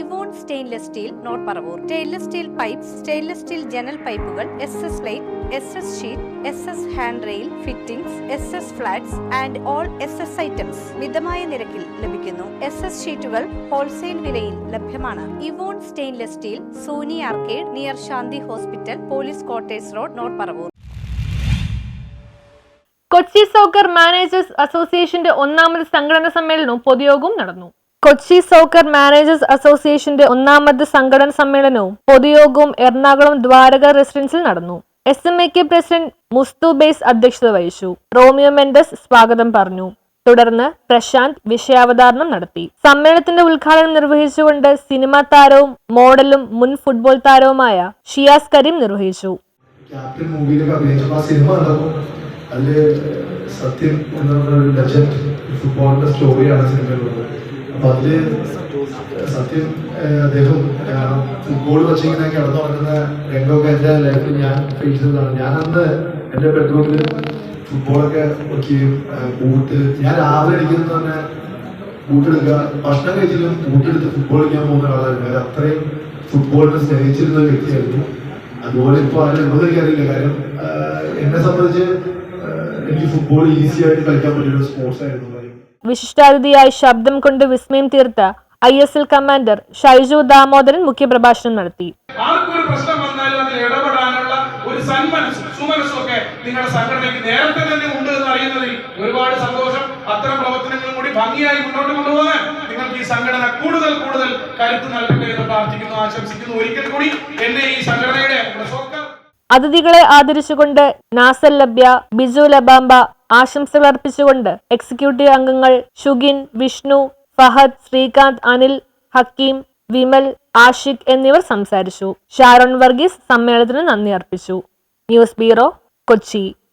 Evon stainless steel north Paravur. Stainless steel pipe stainless steel ജനൽ പൈപ്പുകൾ S S light S S sheet S S hand rail fittings S S flats and all S S items മിതമായ നിരക്കിൽ ലഭിക്കുന്നു. S S ഷീറ്റുകൾ wholesale വിലയിൽ ലഭ്യമാണ്. Evon stainless steel Soni arcade near Shanthi hospital police quarters road north Paravur. Kochi soccer managers അസോസിയേഷന്റെ ഒന്നാമത് സംഘടന സമ്മേളനവും പൊതുയോഗവും നടന്നു. കൊച്ചി സോക്കർ മാനേജേഴ്സ് അസോസിയേഷന്റെ ഒന്നാമത് സംഘടന സമ്മേളനവും പൊതുയോഗവും എറണാകുളം ദ്വാരക റെസിഡൻസിൽ നടന്നു. S M A K president Musthu ബേസ് അധ്യക്ഷത വഹിച്ചു. റോമിയോ മെൻഡസ് സ്വാഗതം പറഞ്ഞു. തുടർന്ന് പ്രശാന്ത് വിഷയാവതരണം നടത്തി. സമ്മേളനത്തിന്റെ ഉദ്ഘാടനം നിർവഹിച്ചുകൊണ്ട് സിനിമാ താരവും മോഡലും മുൻ ഫുട്ബോൾ താരവുമായ ഷിയാസ് കരീം നിർവഹിച്ചു. സത്യം എന്ന് പറഞ്ഞ ഒരു ലെജൻഡ് ഫുട്ബോളിന്റെ സ്റ്റോറിയാണ് സിനിമയിലുള്ളത്. അപ്പൊ സത്യം അദ്ദേഹം ഫുട്ബോൾ വച്ചിങ്ങനെ കിടന്നുറങ്ങുന്ന രംഗമൊക്കെ എന്റെ ലൈഫിൽ ഞാൻ ഫേസ് ചെയ്തതാണ്. ഞാൻ അന്ന് എന്റെ ബെഡ്റൂമിൽ ഫുട്ബോളൊക്കെ വയ്ക്കുകയും ബൂട്ട് ഞാൻ രാവിലെ അടിക്കുന്നത് തന്നെ ബൂട്ടെടുക്കുക ഭക്ഷണം കഴിച്ചിട്ടും ബൂട്ടെടുത്ത് ഫുട്ബോൾ കളിക്കാൻ പോകുന്ന ആളായിരുന്നു അത് അത്രയും ഫുട്ബോളിനെ സ്നേഹിച്ചിരുന്ന വ്യക്തിയായിരുന്നു. അതുപോലെ ഇപ്പോൾ അതിലുള്ളത് എനിക്കറിയില്ല കാര്യം എന്നെ സംബന്ധിച്ച് എനിക്ക് ഫുട്ബോൾ ഈസി കളിക്കാൻ പറ്റിയൊരു സ്പോർട്സ് ആയിരുന്നു. കാര്യം വിശിഷ്ടാതിഥിയായി ശബ്ദം കൊണ്ട് വിസ്മയം തീർത്ത I S L commander Shaiju Damodaran മുഖ്യപ്രഭാഷണം നടത്തി. ആർക്കൊരു പ്രശ്നം വന്നാലും അതിൽ ഇടപെടാനുള്ള ഒരു സന്മനസ്സും സുമനസ്സും നിങ്ങളുടെ സംഘടനയ്ക്ക് നേരത്തെ തന്നെ ഉണ്ട് എന്ന് അറിയുന്നതിൽ ഒരുപാട് സന്തോഷം. അത്തരം പ്രവർത്തനങ്ങളും കൂടി ഭംഗിയായി മുന്നോട്ട് കൊണ്ടുപോകാൻ നിങ്ങൾക്ക് ഈ സംഘടന കൂടുതൽ കൂടുതൽ കരുത്ത് നൽകട്ടെ എന്ന് പ്രാർത്ഥിക്കുന്നു ആശംസിക്കുന്നു. ഒരിക്കൽ കൂടി എന്റെ ഈ സംഘടനയുടെ അതിഥികളെ ആദരിച്ചുകൊണ്ട് നാസൽ ലബ്യ ബിജു ലബാംബ ആശംസകൾ അർപ്പിച്ചുകൊണ്ട് എക്സിക്യൂട്ടീവ് അംഗങ്ങൾ ഷുഗിൻ വിഷ്ണു ഫഹദ് ശ്രീകാന്ത് അനിൽ ഹക്കീം വിമൽ ആഷിഖ് എന്നിവർ സംസാരിച്ചു. ഷാരോൺ വർഗീസ് സമ്മേളനത്തിന് നന്ദി അർപ്പിച്ചു. News bureau Kochi.